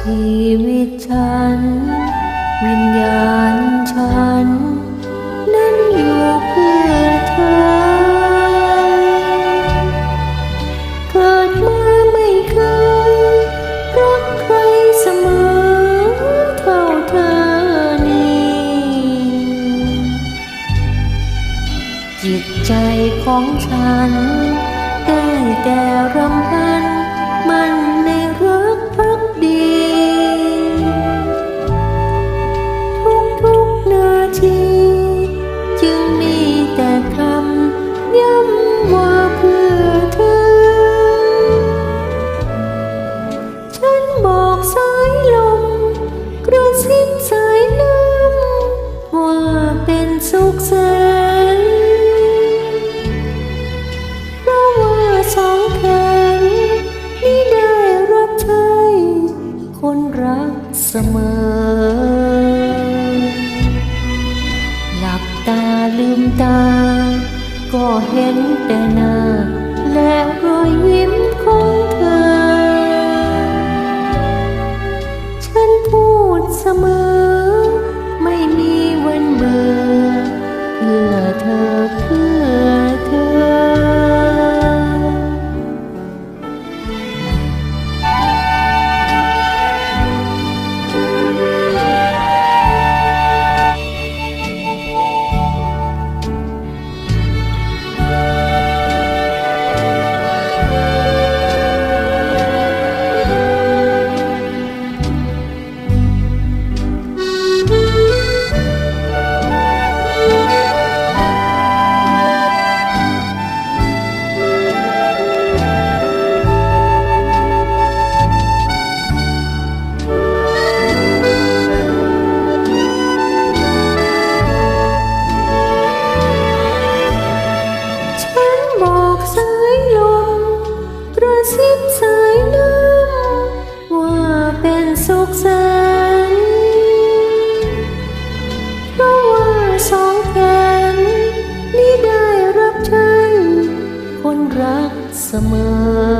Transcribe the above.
ชีวิตฉัน วิญญาณฉัน นั้นอยู่เพื่อเธอ เกิดมาไม่เคยรักใครเสมอเท่าเธอนี้ จิตใจของฉันได้แต่รำพัน สุขแสนเพราะว่าสองแขนนี้ได้รับใช้คนรักเสมอ หลับตาลืมตา ก็เห็นแต่หน้าและรอยยิ้มของเธอ ฉันพูดเสมอ ไม่มีวันเบื่อเพื่อ เธอ สุขสันเพราะว่าสองแขนนี้ได้รับใช้คนรักเสมอ